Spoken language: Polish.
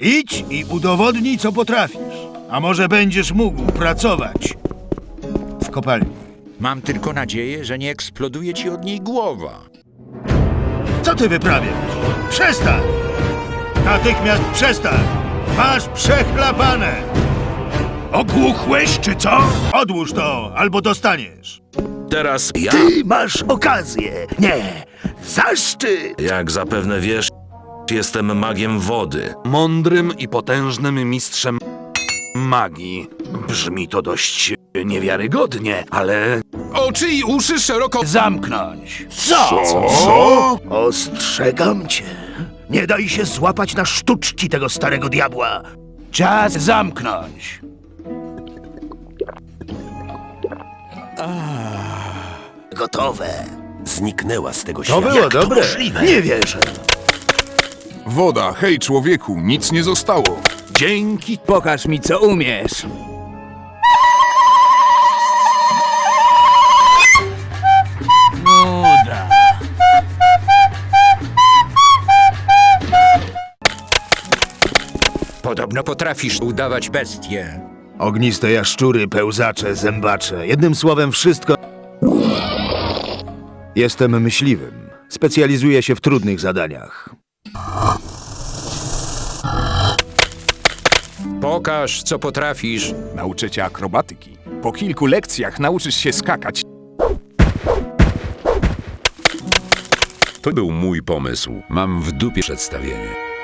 Idź i udowodnij, co potrafisz. A może będziesz mógł pracować w kopalni. Mam tylko nadzieję, że nie eksploduje ci od niej głowa. Co ty wyprawiasz? Przestań! Natychmiast przestań! Masz przechlapane! Ogłuchłeś, czy co? Odłóż to, albo dostaniesz. Teraz ja, Ty masz okazję. Nie, zaszczyt. jak zapewne wiesz, jestem magiem wody. mądrym i potężnym mistrzem magii. Brzmi to dość niewiarygodnie, ale Oczy i uszy szeroko... Zamknąć! Co? Co? Ostrzegam cię. Nie daj się złapać na sztuczki tego starego diabła. Czas zamknąć! Gotowe. Zniknęła z tego To świata. było dobre. Nie wierzę. Woda, hej człowieku, nic nie zostało. dzięki Pokaż mi, co umiesz. Nuda. Podobno potrafisz udawać bestię. Ogniste jaszczury, pełzacze, zębacze. Jednym słowem wszystko... Jestem myśliwym. Specjalizuję się w trudnych zadaniach. Pokaż, co potrafisz. Nauczę cię akrobatyki. Po kilku lekcjach nauczysz się skakać. To był mój pomysł. Mam w dupie przedstawienie.